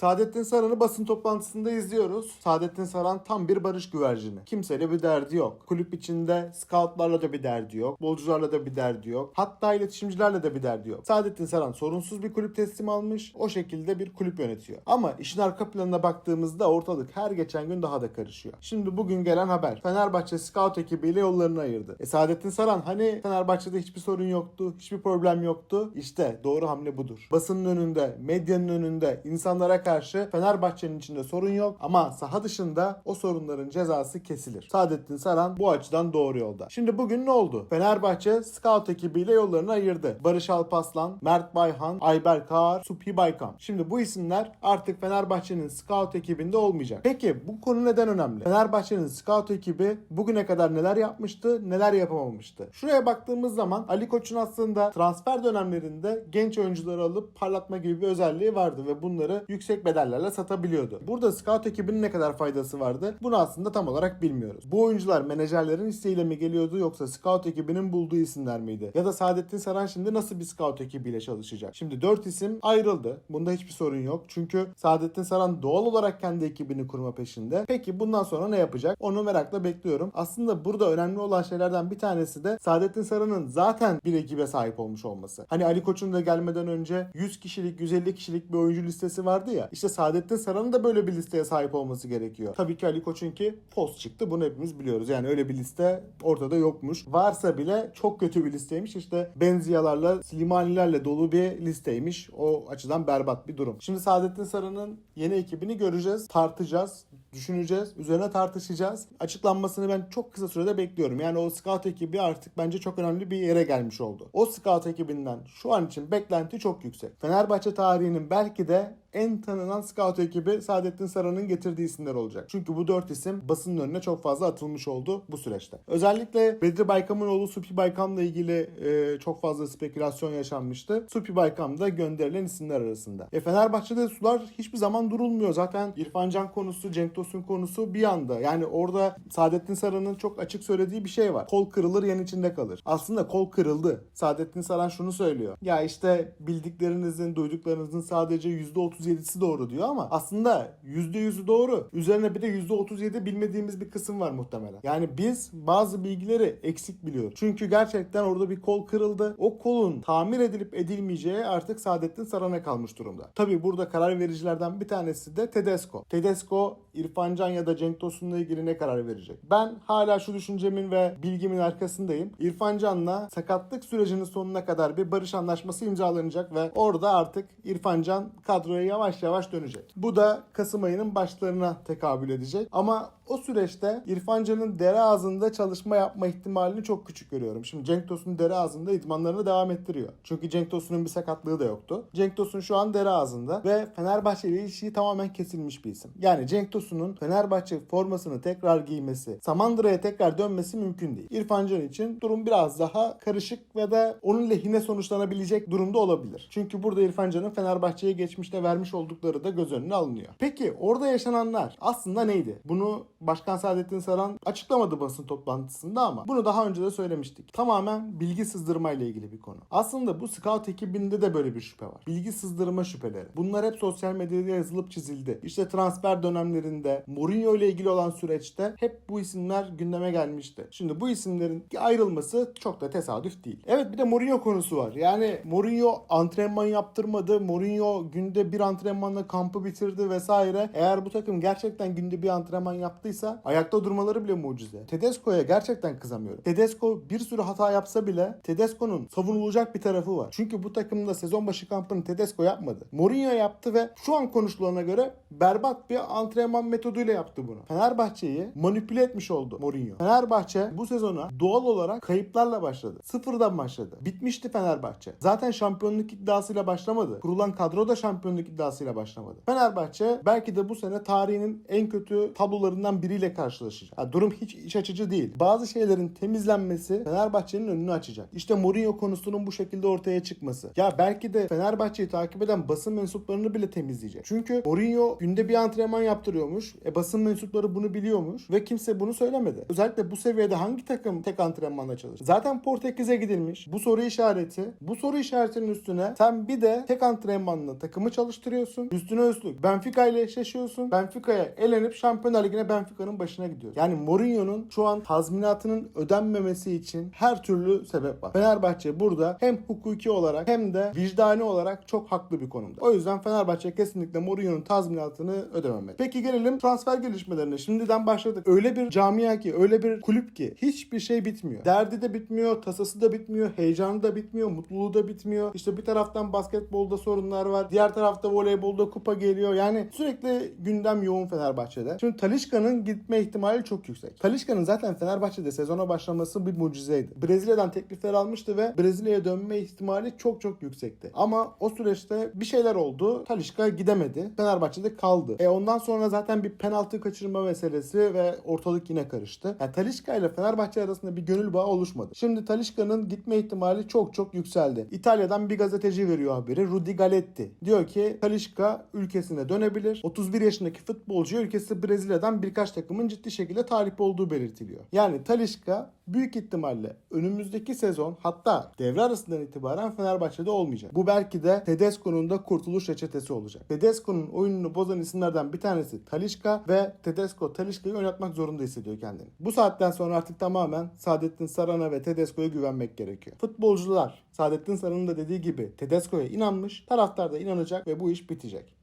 Saadettin Saran'ı basın toplantısında izliyoruz. Saadettin Saran tam bir barış güvercini. Kimseyle bir derdi yok. Kulüp içinde scoutlarla da bir derdi yok. Bolcularla da bir derdi yok. Hatta iletişimcilerle de bir derdi yok. Saadettin Saran sorunsuz bir kulüp teslim almış. O şekilde bir kulüp yönetiyor. Ama işin arka planına baktığımızda ortalık her geçen gün daha da karışıyor. Şimdi bugün gelen haber. Fenerbahçe scout ekibiyle yollarını ayırdı. E Saadettin Saran hani Fenerbahçe'de hiçbir sorun yoktu, hiçbir problem yoktu. İşte doğru hamle budur. Basının önünde, medyanın önünde, insanlara karşı Fenerbahçe'nin içinde sorun yok ama saha dışında o sorunların cezası kesilir. Saadettin Saran bu açıdan doğru yolda. Şimdi bugün ne oldu? Fenerbahçe scout ekibiyle yollarını ayırdı. Barış Alpaslan, Mert Bayhan, Ayber Kağar, Subhi Baykam. Şimdi bu isimler artık Fenerbahçe'nin scout ekibinde olmayacak. Peki bu konu neden önemli? Fenerbahçe'nin scout ekibi bugüne kadar neler yapmıştı, neler yapamamıştı? Şuraya baktığımız zaman Ali Koç'un aslında transfer dönemlerinde genç oyuncuları alıp parlatma gibi bir özelliği vardı ve bunları yüksek bedellerle satabiliyordu. Burada scout ekibinin ne kadar faydası vardı? Bunu aslında tam olarak bilmiyoruz. Bu oyuncular menajerlerin isteğiyle mi geliyordu yoksa scout ekibinin bulduğu isimler miydi? Ya da Saadettin Saran şimdi nasıl bir scout ekibiyle çalışacak? Şimdi 4 isim ayrıldı. Bunda hiçbir sorun yok. Çünkü Saadettin Saran doğal olarak kendi ekibini kurma peşinde. Peki bundan sonra ne yapacak? Onu merakla bekliyorum. Aslında burada önemli olan şeylerden bir tanesi de Saadettin Saran'ın zaten bir ekibe sahip olmuş olması. Hani Ali Koç'un da gelmeden önce 100 kişilik, 150 kişilik bir oyuncu listesi vardı ya. İşte Saadettin Saran'ın da böyle bir listeye sahip olması gerekiyor. Tabii ki Ali Koç'unki post çıktı. Bunu hepimiz biliyoruz. Yani öyle bir liste ortada yokmuş. Varsa bile çok kötü bir listeymiş. İşte Benziyalarla, Slimanilerle dolu bir listeymiş. O açıdan berbat bir durum. Şimdi Saadettin Saran'ın yeni ekibini göreceğiz, tartacağız, düşüneceğiz, üzerine tartışacağız. Açıklanmasını ben çok kısa sürede bekliyorum. Yani o scout ekibi artık bence çok önemli bir yere gelmiş oldu. O scout ekibinden şu an için beklenti çok yüksek. Fenerbahçe tarihinin belki de en tanınan scout ekibi Saadettin Saran'ın getirdiği isimler olacak. Çünkü bu dört isim basının önüne çok fazla atılmış oldu bu süreçte. Özellikle Bedri Baykam'ın oğlu Supi Baykam'la ilgili e, çok fazla spekülasyon yaşanmıştı. Supi Baykam da gönderilen isimler arasında. E Fenerbahçe'de sular hiçbir zaman durulmuyor. Zaten İrfan Can konusu, Cenk Tosun konusu bir anda. Yani orada Saadettin Saran'ın çok açık söylediği bir şey var. Kol kırılır yan içinde kalır. Aslında kol kırıldı. Saadettin Saran şunu söylüyor. Ya işte bildiklerinizin, duyduklarınızın sadece %37'si doğru diyor ama aslında %100'ü doğru. Üzerine bir de %37 bilmediğimiz bir kısım var muhtemelen. Yani biz bazı bilgileri eksik biliyoruz. Çünkü gerçekten orada bir kol kırıldı. O kolun tamir edilip edilmeyeceği artık Saadettin Saran'a kalmış durumda. Tabii burada karar vericilerden bir tanesi de Tedesco. Tedesco İrfan Can ya da Cenk Tosun'la ilgili ne karar verecek? Ben hala şu düşüncemin ve bilgimin arkasındayım. İrfan Can'la sakatlık sürecinin sonuna kadar bir barış anlaşması imzalanacak ve orada artık İrfan Can kadroya yavaş yavaş dönecek. Bu da Kasım ayının başlarına tekabül edecek. Ama o süreçte İrfan Can'ın dere ağzında çalışma yapma ihtimalini çok küçük görüyorum. Şimdi Cenk Tosun dere ağzında idmanlarını devam ettiriyor. Çünkü Cenk Tosun'un bir sakatlığı da yoktu. Cenk Tosun şu an dere ağzında ve Fenerbahçe ile ilişiği tamamen kesilmiş bir isim. Yani Cenk Tosun'un Fenerbahçe formasını tekrar giymesi, Samandıra'ya tekrar dönmesi mümkün değil. İrfan Can için durum biraz daha karışık ve de onun lehine sonuçlanabilecek durumda olabilir. Çünkü burada İrfan Can'ın Fenerbahçe'ye geçmişte vermiş oldukları da göz önüne alınıyor. Peki orada yaşananlar aslında neydi? Bunu Başkan Saadettin Saran açıklamadı basın toplantısında ama bunu daha önce de söylemiştik. Tamamen bilgi sızdırma ile ilgili bir konu. Aslında bu scout ekibinde de böyle bir şüphe var. Bilgi sızdırma şüpheleri. Bunlar hep sosyal medyada yazılıp çizildi. İşte transfer dönemlerinde Mourinho ile ilgili olan süreçte hep bu isimler gündeme gelmişti. Şimdi bu isimlerin ayrılması çok da tesadüf değil. Evet bir de Mourinho konusu var. Yani Mourinho antrenman yaptırmadı. Mourinho günde bir antrenmanla kampı bitirdi vesaire. Eğer bu takım gerçekten günde bir antrenman yaptıysa ayakta durmaları bile mucize. Tedesco'ya gerçekten kızamıyorum. Tedesco bir sürü hata yapsa bile Tedesco'nun savunulacak bir tarafı var. Çünkü bu takımda sezon başı kampını Tedesco yapmadı. Mourinho yaptı ve şu an konuşulana göre berbat bir antrenman metoduyla yaptı bunu. Fenerbahçe'yi manipüle etmiş oldu Mourinho. Fenerbahçe bu sezona doğal olarak kayıplarla başladı. Sıfırdan başladı. Bitmişti Fenerbahçe. Zaten şampiyonluk iddiasıyla başlamadı. Kurulan kadro da şampiyonluk iddiasıyla başlamadı. Fenerbahçe belki de bu sene tarihinin en kötü tablolarından biriyle karşılaşacak. Ha, durum hiç iç açıcı değil. Bazı şeylerin temizlenmesi Fenerbahçe'nin önünü açacak. İşte Mourinho konusunun bu şekilde ortaya çıkması. Ya belki de Fenerbahçe'yi takip eden basın mensuplarını bile temizleyecek. Çünkü Mourinho günde bir antrenman yaptırıyormuş. E basın mensupları bunu biliyormuş ve kimse bunu söylemedi. Özellikle bu seviyede hangi takım tek antrenmanla çalışır? Zaten Portekiz'e gidilmiş. Bu soru işareti. Bu soru işaretinin üstüne sen bir de tek antrenmanla takımı çalıştırıyorsun. Üstüne üstlük Benfica ile eşleşiyorsun. Benfica'ya elenip Şampiyonlar Ligi'ne Benfica'nın başına gidiyorsun. Yani Mourinho'nun şu an tazminatının ödenmemesi için her türlü sebep var. Fenerbahçe burada hem hukuki olarak hem de vicdani olarak çok haklı bir konumda. O yüzden Fenerbahçe kesinlikle Mourinho'nun tazminatını ödememeli. Peki gelelim transfer gelişmelerine. Şimdiden başladık. Öyle bir camia ki, öyle bir kulüp ki hiçbir şey bitmiyor. Derdi de bitmiyor, tasası da bitmiyor, heyecanı da bitmiyor, mutluluğu da bitmiyor. İşte bir taraftan basketbolda sorunlar var. Diğer tarafta voleybolda kupa geliyor. Yani sürekli gündem yoğun Fenerbahçe'de. Şimdi Talişka'nın gitme ihtimali çok yüksek. Talişka'nın zaten Fenerbahçe'de sezona başlaması bir mucizeydi. Brezilya'dan teklifler almıştı ve Brezilya'ya dönme ihtimali çok çok yüksekti. Ama o süreçte bir şeyler oldu. Talişka gidemedi. Fenerbahçe'de kaldı. E ondan sonra zaten bir penaltı kaçırma meselesi ve ortalık yine karıştı. Yani Talişka ile Fenerbahçe arasında bir gönül bağı oluşmadı. Şimdi Talişka'nın gitme ihtimali çok çok yükseldi. İtalya'dan bir gazeteci veriyor haberi. Rudi Galetti. Diyor ki Talişka ülkesine dönebilir. 31 yaşındaki futbolcu ülkesi Brezilya'dan birkaç takımın ciddi şekilde talip olduğu belirtiliyor. Yani Talişka büyük ihtimalle önümüzdeki sezon hatta devre arasından itibaren Fenerbahçe'de olmayacak. Bu belki de Tedesco'nun da kurtuluş reçetesi olacak. Tedesco'nun oyununu bozan isimlerden bir tanesi Talişka ve Tedesco Talişka'yı oynatmak zorunda hissediyor kendini. Bu saatten sonra artık tamamen Saadettin Saran'a ve Tedesco'ya güvenmek gerekiyor. Futbolcular Saadettin Saran'ın da dediği gibi Tedesco'ya inanmış, taraftar da inanacak ve bu iş bitecek.